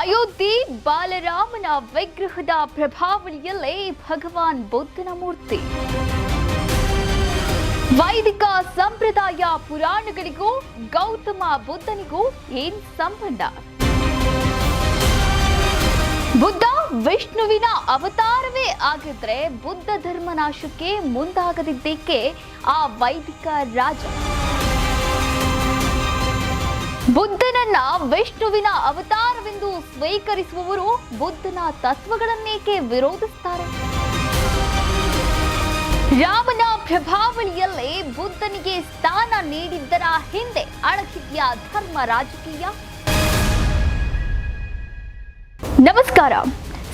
ಅಯೋಧ್ಯೆ ಬಾಲರಾಮನ ವಿಗ್ರಹದ ಪ್ರಭಾವಳಿಯಲ್ಲೇ ಭಗವಾನ್ ಬುದ್ಧನ ಮೂರ್ತಿ. ವೈದಿಕ ಸಂಪ್ರದಾಯ ಪುರಾಣಗಳಿಗೂ ಗೌತಮ ಬುದ್ಧನಿಗೂ ಏನ್ ಸಂಬಂಧ? ಬುದ್ಧ ವಿಷ್ಣುವಿನ ಅವತಾರವೇ ಆಗಿದ್ರೆ ಬುದ್ಧ ಧರ್ಮನಾಶಕ್ಕೆ ಮುಂದಾಗದಿದ್ದಕ್ಕೆ ಆ ವೈದಿಕ ರಾಜ ಬುದ್ಧನನ್ನ ವಿಷ್ಣುವಿನ ಅವತಾರವೆಂದು ಸ್ವೀಕರಿಸುವವರು ಬುದ್ಧನ ತತ್ವಗಳನ್ನೇಕೆ ವಿರೋಧಿಸುತ್ತಾರೆ ರಾಮನ ಪ್ರಭಾವಳಿಯಲ್ಲಿ ಬುದ್ಧನಿಗೆ ಸ್ಥಾನ ನೀಡಿದ್ದರ ಹಿಂದೆ ಅಳಕಿದೆಯ ಧರ್ಮ ರಾಜಕೀಯ. ನಮಸ್ಕಾರ.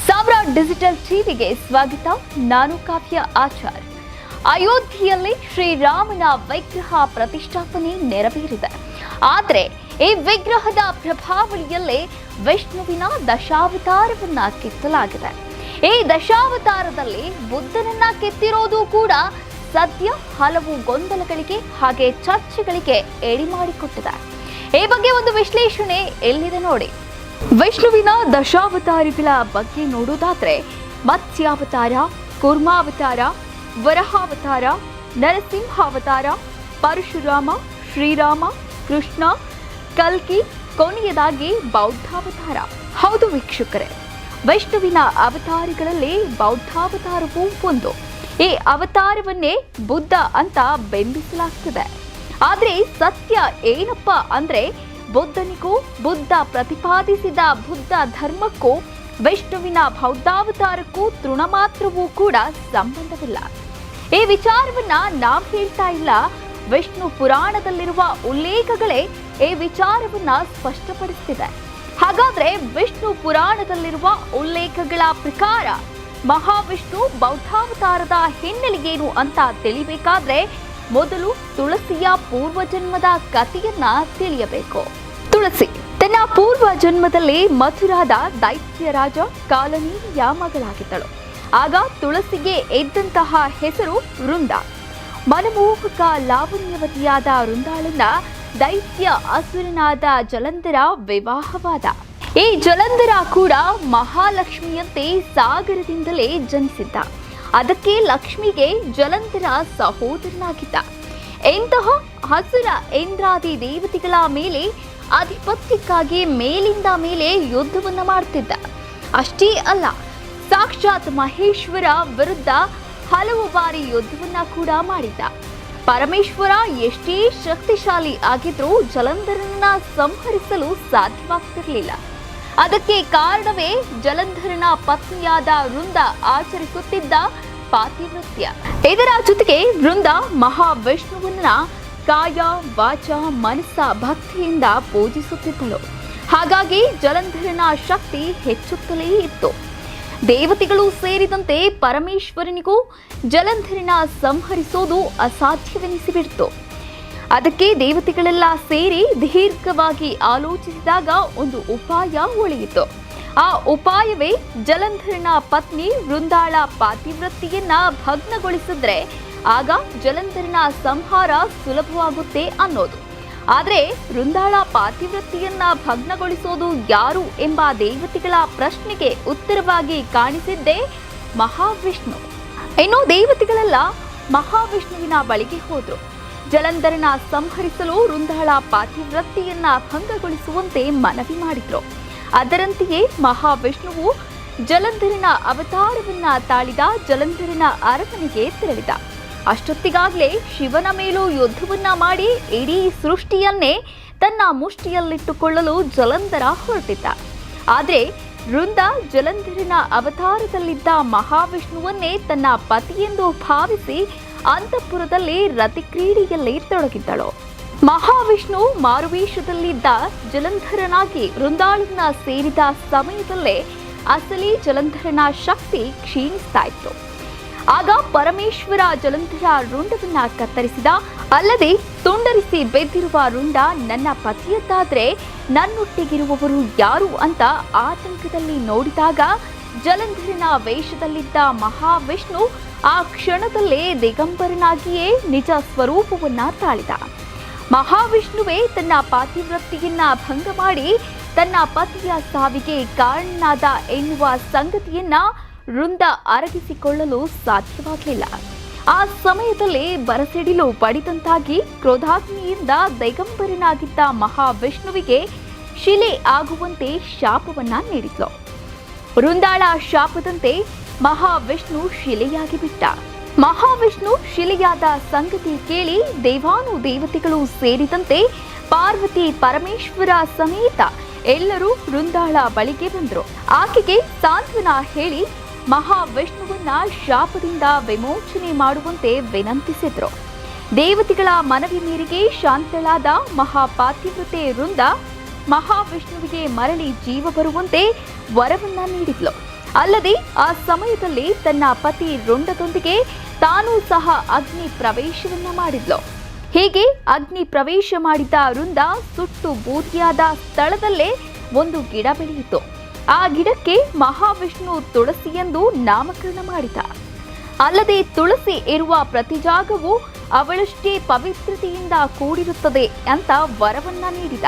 ಸಾವಿರ ಡಿಜಿಟಲ್ ಟಿವಿಗೆ ಸ್ವಾಗತ. ನಾನು ಕಾವ್ಯ ಆಚಾರ್. ಅಯೋಧ್ಯೆಯಲ್ಲಿ ಶ್ರೀರಾಮನ ವಿಗ್ರಹ ಪ್ರತಿಷ್ಠಾಪನೆ ನೆರವೇರಿದೆ. ಆದರೆ ಈ ವಿಗ್ರಹದ ಪ್ರಭಾವಳಿಯಲ್ಲೇ ವಿಷ್ಣುವಿನ ದಶಾವತಾರವನ್ನ ಕೆತ್ತಲಾಗಿದೆ. ಈ ದಶಾವತಾರದಲ್ಲಿ ಬುದ್ಧನನ್ನ ಕೆತ್ತಿರೋದು ಕೂಡ ಸದ್ಯ ಹಲವು ಗೊಂದಲಗಳಿಗೆ ಹಾಗೆ ಚರ್ಚೆಗಳಿಗೆ ಎಡಿ ಮಾಡಿಕೊಟ್ಟಿದೆ. ಈ ಬಗ್ಗೆ ಒಂದು ವಿಶ್ಲೇಷಣೆ ಎಲ್ಲಿದೆ ನೋಡಿ. ವಿಷ್ಣುವಿನ ದಶಾವತಾರಿಗಳ ಬಗ್ಗೆ ನೋಡುವುದಾದ್ರೆ ಮತ್ಸ್ಯಾವತಾರ, ಕುರ್ಮಾವತಾರ, ವರಹಾವತಾರ, ನರಸಿಂಹಾವತಾರ, ಪರಶುರಾಮ, ಶ್ರೀರಾಮ, ಕೃಷ್ಣ ಕಲ್ಕಿ ಕೊನೆಯದಾಗಿ ಬೌದ್ಧಾವತಾರ. ಹೌದು ವೀಕ್ಷಕರೇ, ವೈಷ್ಣುವಿನ ಅವತಾರಗಳಲ್ಲಿ ಬೌದ್ಧಾವತಾರವೂ ಒಂದು ಈ ಅವತಾರವನ್ನೇ ಬುದ್ಧ ಅಂತ ಬೆಂಬಿಸಲಾಗ್ತದೆ. ಆದ್ರೆ ಸತ್ಯ ಏನಪ್ಪ ಅಂದ್ರೆ ಬುದ್ಧನಿಗೂ ಬುದ್ಧ ಪ್ರತಿಪಾದಿಸಿದ ಬುದ್ಧ ಧರ್ಮಕ್ಕೂ ವಿಷ್ಣುವಿನ ಬೌದ್ಧಾವತಾರಕ್ಕೂ ತೃಣಮಾತ್ರವೂ ಕೂಡ ಸಂಬಂಧವಿಲ್ಲ. ಈ ವಿಚಾರವನ್ನ ನಾವು ಹೇಳ್ತಾ ಇಲ್ಲ. ವಿಷ್ಣು ಪುರಾಣದಲ್ಲಿರುವ ಉಲ್ಲೇಖಗಳೇ ಈ ವಿಚಾರವನ್ನ ಸ್ಪಷ್ಟಪಡಿಸ್ತಿದೆ. ಹಾಗಾದ್ರೆ ವಿಷ್ಣು ಪುರಾಣದಲ್ಲಿರುವ ಉಲ್ಲೇಖಗಳ ಪ್ರಕಾರ ಮಹಾವಿಷ್ಣು ಬೌದ್ಧಾವತಾರದ ಹಿನ್ನೆಲೆಗೇನು ಅಂತ ತಿಳಿಬೇಕಾದ್ರೆ ಮೊದಲು ತುಳಸಿಯ ಪೂರ್ವಜನ್ಮದ ಕಥೆಯನ್ನ ತಿಳಿಯಬೇಕು. ತುಳಸಿ, ತನ್ನ ಪೂರ್ವ ಜನ್ಮದಲ್ಲಿ ಮಥುರಾದ ದೈತ್ಯ ರಾಜ ಕಾಲನೀಯ ಮಗಳಾಗಿದ್ದಳು ಆಗ ತುಳಸಿಗೆ ಇದ್ದಂತಹ ಹೆಸರು ವೃಂದ. ಮನಮೋಹಕ ಲಾವಣ್ಯವತಿಯಾದ ವೃಂದಾಳನ್ನ ದೈತ್ಯ ಅಸುರನಾದ ಜಲಂಧರ ವಿವಾಹವಾದ. ಈ ಜಲಂಧರ ಕೂಡ ಮಹಾಲಕ್ಷ್ಮಿಯಂತೆ ಸಾಗರದಿಂದಲೇ ಜನಿಸಿದ್ದ. ಅದಕ್ಕೆ ಲಕ್ಷ್ಮಿಗೆ ಜಲಂಧರ ಸಹೋದರನಾಗಿದ್ದ. ಎಂತಹ ಹಸುರ ಇಂದ್ರಾದಿ ದೇವತೆಗಳ ಮೇಲೆ ಆಧಿಪತ್ಯಕ್ಕಾಗಿ ಮೇಲಿಂದ ಮೇಲೆ ಯುದ್ಧವನ್ನು ಮಾಡ್ತಿದ್ದ. ಅಷ್ಟೇ ಅಲ್ಲ, ಸಾಕ್ಷಾತ್ ಮಹೇಶ್ವರ ವಿರುದ್ಧ ಹಲವು ಬಾರಿ ಯುದ್ಧವನ್ನ ಕೂಡ ಮಾಡಿದ್ದ. ಪರಮೇಶ್ವರ ಎಷ್ಟೇ ಶಕ್ತಿಶಾಲಿ ಆಗಿದ್ರೂ ಜಲಂಧರನ್ನ ಸಂಹರಿಸಲು ಸಾಧ್ಯವಾಗ್ತಿರಲಿಲ್ಲ. ಅದಕ್ಕೆ ಕಾರಣವೇ ಜಲಂಧರನ ಪತ್ನಿಯಾದ ವೃಂದ ಆಚರಿಸುತ್ತಿದ್ದ ಪಾತಿವೃತ್ಯ ಇದರ ಜೊತೆಗೆ ವೃಂದ ಮಹಾವಿಷ್ಣುವನ್ನ ಕಾಯ, ವಾಚ, ಮನಸ್ಸ, ಭಕ್ತಿಯಿಂದ ಪೂಜಿಸುತ್ತಿದ್ದಳು. ಹಾಗಾಗಿ ಜಲಂಧರನ ಶಕ್ತಿ ಹೆಚ್ಚುತ್ತಲೇ ಇತ್ತು. ದೇವತೆಗಳು ಸೇರಿದಂತೆ ಪರಮೇಶ್ವರನಿಗೂ ಜಲಂಧರಿನ ಸಂಹರಿಸೋದು ಅಸಾಧ್ಯವೆನಿಸಿಬಿಡ್ತು. ಅದಕ್ಕೆ ದೇವತೆಗಳೆಲ್ಲ ಸೇರಿ ದೀರ್ಘವಾಗಿ ಆಲೋಚಿಸಿದಾಗ ಒಂದು ಉಪಾಯ ಉಳಿಯಿತು ಆ ಉಪಾಯವೇ ಜಲಂಧರಿನ ಪತ್ನಿ ವೃಂದಾಳ ಪಾತಿವೃತ್ತಿಯನ್ನ ಭಗ್ನಗೊಳಿಸಿದ್ರೆ ಆಗ ಜಲಂಧರಿನ ಸಂಹಾರ ಸುಲಭವಾಗುತ್ತೆ ಅನ್ನೋದು. ಆದರೆ ವೃಂದಾಳ ಪಾತಿವೃತ್ತಿಯನ್ನ ಭಗ್ನಗೊಳಿಸೋದು ಯಾರು ಎಂಬ ದೇವತೆಗಳ ಪ್ರಶ್ನೆಗೆ ಉತ್ತರವಾಗಿ ಕಾಣಿಸಿದ್ದೇ ಮಹಾವಿಷ್ಣು. ಇನ್ನು ದೇವತೆಗಳೆಲ್ಲ ಮಹಾವಿಷ್ಣುವಿನ ಬಳಿಗೆ ಹೋದ್ರು. ಜಲಂಧರನ ಸಂಹರಿಸಲು ವೃಂದಾಳ ಪಾತಿವೃತ್ತಿಯನ್ನ ಭಂಗಗೊಳಿಸುವಂತೆ ಮನವಿ ಮಾಡಿದ್ರು. ಅದರಂತೆಯೇ ಮಹಾವಿಷ್ಣುವು ಜಲಂಧರಿನ ಅವತಾರವನ್ನ ತಾಳಿದ ಜಲಂಧರಿನ ಅರಮನೆಗೆ ತೆರಳಿದ. ಅಷ್ಟೊತ್ತಿಗಾಗಲೇ ಶಿವನ ಮೇಲೂ ಯುದ್ಧವನ್ನ ಮಾಡಿ ಇಡೀ ಸೃಷ್ಟಿಯನ್ನೇ ತನ್ನ ಮುಷ್ಟಿಯಲ್ಲಿಟ್ಟುಕೊಳ್ಳಲು ಜಲಂಧರ ಹೊರಟಿದ್ದ. ಆದರೆ ವೃಂದ ಜಲಂಧರಿನ ಅವತಾರದಲ್ಲಿದ್ದ ಮಹಾವಿಷ್ಣುವನ್ನೇ ತನ್ನ ಪತಿಯೆಂದು ಭಾವಿಸಿ ಅಂತಃಪುರದಲ್ಲಿ ರತಿಕ್ರೀಡೆಯಲ್ಲಿ ತೊಡಗಿದ್ದಳು. ಮಹಾವಿಷ್ಣು ಮಾರುವೇಶದಲ್ಲಿದ್ದ ಜಲಂಧರನಾಗಿ ವೃಂದಾಳನ್ನ ಸೇರಿದ ಸಮಯದಲ್ಲೇ ಅಸಲಿ ಜಲಂಧರನ ಶಕ್ತಿ ಕ್ಷೀಣಿಸ್ತಾ ಇತ್ತು. ಆಗ ಪರಮೇಶ್ವರ ಜಲಂಧರ ರುಂಡವನ್ನ ಕತ್ತರಿಸಿದ. ಅಲ್ಲದೆ ತುಂಡರಿಸಿ ಬೆದ್ದಿರುವ ರುಂಡ ನನ್ನ ಪತಿಯದ್ದಾದ್ರೆ ನನ್ನೊಟ್ಟಿಗಿರುವವರು ಯಾರು ಅಂತ ಆತಂಕದಲ್ಲಿ ನೋಡಿದಾಗ ಜಲಂಧರನ ವೇಷದಲ್ಲಿದ್ದ ಮಹಾವಿಷ್ಣು ಆ ಕ್ಷಣದಲ್ಲೇ ದಿಗಂಬರನಾಗಿಯೇ ನಿಜ ಸ್ವರೂಪವನ್ನ ತಾಳಿದ. ಮಹಾವಿಷ್ಣುವೇ ತನ್ನ ಪಾತಿವೃತ್ತಿಯನ್ನ ಭಂಗ ಮಾಡಿ ತನ್ನ ಪತಿಯ ಸಾವಿಗೆ ಕಾರಣನಾದ ಎನ್ನುವ ಸಂಗತಿಯನ್ನ ವೃಂದ ಅರಗಿಸಿಕೊಳ್ಳಲು ಸಾಧ್ಯವಾಗಲಿಲ್ಲ. ಆ ಸಮಯದಲ್ಲಿ ಬರಸಿಡಿಲು ಪಡಿದಂತಾಗಿ ಕ್ರೋಧಾಗ್ನಿಯಿಂದ ದಿಗಂಬರನಾಗಿದ್ದ ಮಹಾವಿಷ್ಣುವಿಗೆ ಶಿಲೆ ಆಗುವಂತೆ ಶಾಪವನ್ನ ನೀಡಿದ್ಲು. ವೃಂದಾಳ ಶಾಪದಂತೆ ಮಹಾವಿಷ್ಣು ಶಿಲೆಯಾಗಿ ಬಿಟ್ಟ. ಮಹಾವಿಷ್ಣು ಶಿಲೆಯಾದ ಸಂಗತಿ ಕೇಳಿ ದೇವಾನು ದೇವತೆಗಳು ಸೇರಿದಂತೆ ಪಾರ್ವತಿ ಪರಮೇಶ್ವರ ಸಮೇತ ಎಲ್ಲರೂ ವೃಂದಾಳ ಬಳಿಗೆ ಬಂದರು. ಆಕೆಗೆ ಸಾಂತ್ವನ ಹೇಳಿ ಮಹಾವಿಷ್ಣುವನ್ನ ಶಾಪದಿಂದ ವಿಮೋಚನೆ ಮಾಡುವಂತೆ ವಿನಂತಿಸಿದ್ರು. ದೇವತೆಗಳ ಮನವಿ ಮೇರೆಗೆ ಶಾಂತಳಾದ ಮಹಾಪಾತಿವ್ರತೆ ವೃಂದ ಮಹಾವಿಷ್ಣುವಿಗೆ ಮರಳಿ ಜೀವ ಬರುವಂತೆ ವರವನ್ನ ನೀಡಿದ್ಲು. ಅಲ್ಲದೆ ಆ ಸಮಯದಲ್ಲಿ ತನ್ನ ಪತಿ ರುಂಡದೊಂದಿಗೆ ತಾನೂ ಸಹ ಅಗ್ನಿ ಪ್ರವೇಶವನ್ನ ಮಾಡಿದ್ಲು. ಹೀಗೆ ಅಗ್ನಿ ಪ್ರವೇಶ ಮಾಡಿದ ವೃಂದ ಸುಟ್ಟು ಬೂದಿಯಾದ ಸ್ಥಳದಲ್ಲೇ ಒಂದು ಗಿಡ ಬೆಳೆಯಿತು. ಆ ಗಿಡಕ್ಕೆ ಮಹಾವಿಷ್ಣು ತುಳಸಿ ಎಂದು ನಾಮಕರಣ ಮಾಡಿದ. ಅಲ್ಲದೆ ತುಳಸಿ ಇರುವ ಪ್ರತಿ ಜಾಗವು ಅವಳಷ್ಟೇ ಪವಿತ್ರತೆಯಿಂದ ಕೂಡಿರುತ್ತದೆ ಅಂತ ವರವನ್ನ ನೀಡಿದ.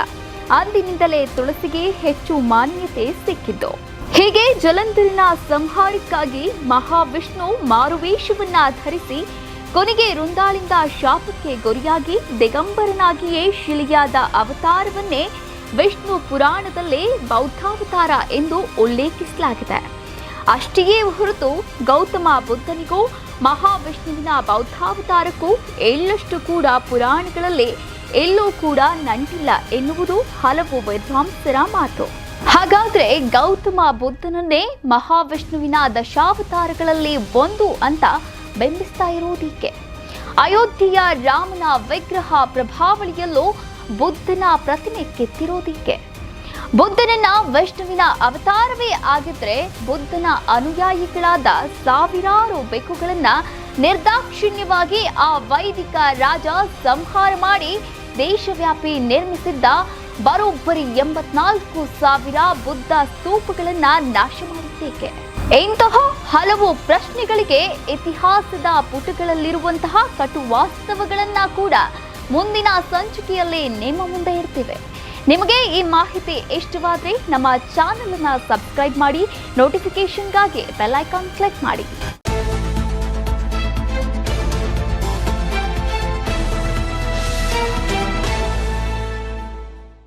ಅಂದಿನಿಂದಲೇ ತುಳಸಿಗೆ ಹೆಚ್ಚು ಮಾನ್ಯತೆ ಸಿಕ್ಕಿದ್ದು. ಹೀಗೆ ಜಲಂಧರಿನ ಸಂಹಾರಕ್ಕಾಗಿ ಮಹಾವಿಷ್ಣು ಮಾರುವೇಷವನ್ನ ಧರಿಸಿ ಕೊನೆಗೆ ರುಂದಾಳಿಂದ ಶಾಪಕ್ಕೆ ಗುರಿಯಾಗಿ ದಿಗಂಬರನಾಗಿಯೇ ಶಿಲೆಯಾದ ಅವತಾರವನ್ನೇ ವಿಷ್ಣು ಪುರಾಣದಲ್ಲಿ ಬೌದ್ಧಾವತಾರ ಎಂದು ಉಲ್ಲೇಖಿಸಲಾಗಿದೆ. ಅಷ್ಟೇ ಹೊರತು ಗೌತಮ ಬುದ್ಧನಿಗೂ ಮಹಾವಿಷ್ಣುವಿನ ಬೌದ್ಧಾವತಾರಕ್ಕೂ ಎಳ್ಳಷ್ಟು ಕೂಡ ಪುರಾಣಗಳಲ್ಲಿ ಎಲ್ಲೂ ಕೂಡ ನಂಟಿಲ್ಲ ಎನ್ನುವುದು ಹಲವು ವಿದ್ವಾಂಸರ ಮಾತು. ಹಾಗಾದ್ರೆ ಗೌತಮ ಬುದ್ಧನನ್ನೇ ಮಹಾವಿಷ್ಣುವಿನ ದಶಾವತಾರಗಳಲ್ಲಿ ಒಂದು ಅಂತ ಬಿಂಬಿಸ್ತಾ ಇರೋದಕ್ಕೆ ಅಯೋಧ್ಯೆಯ ರಾಮನ ವಿಗ್ರಹ ಪ್ರಭಾವಳಿಯಲ್ಲೂ ಬುದ್ಧನ ಪ್ರತಿಮೆ ಕೆತ್ತಿರೋದಿಕ್ಕೆ ಬುದ್ಧನನ್ನ ವಿಷ್ಣುವಿನ ಅವತಾರವೇ ಆಗಿದ್ರೆ ಬುದ್ಧನ ಅನುಯಾಯಿಗಳಾದ ಸಾವಿರಾರು ಬೆಕ್ಕುಗಳನ್ನ ನಿರ್ದಾಕ್ಷಿಣ್ಯವಾಗಿ ಆ ವೈದಿಕ ರಾಜ ಸಂಹಾರ ಮಾಡಿ ದೇಶವ್ಯಾಪಿ ನಿರ್ಮಿಸಿದ್ದ ಬರೋಬ್ಬರಿ ಎಂಬತ್ನಾಲ್ಕು ಸಾವಿರ ಬುದ್ಧ ಸ್ತೂಪಗಳನ್ನ ನಾಶ ಮಾಡಿದ್ದೇಕೆ. ಇಂತಹ ಹಲವು ಪ್ರಶ್ನೆಗಳಿಗೆ ಇತಿಹಾಸದ ಪುಟಗಳಲ್ಲಿರುವಂತಹ ಕಟು ವಾಸ್ತವಗಳನ್ನ ಕೂಡ ಮುಂದಿನ ಸಂಚಿಕೆಯಲ್ಲಿ ನಿಮ್ಮ ಮುಂದೆ ಇರ್ತೇವೆ. ನಿಮಗೆ ಈ ಮಾಹಿತಿ ಇಷ್ಟವಾದರೆ ನಮ್ಮ ಚಾನೆಲ್ ಅನ್ನ ಸಬ್ಸ್ಕ್ರೈಬ್ ಮಾಡಿ ನೋಟಿಫಿಕೇಷನ್ಗಾಗಿ ಬೆಲ್ ಐಕಾನ್ ಕ್ಲಿಕ್ ಮಾಡಿ.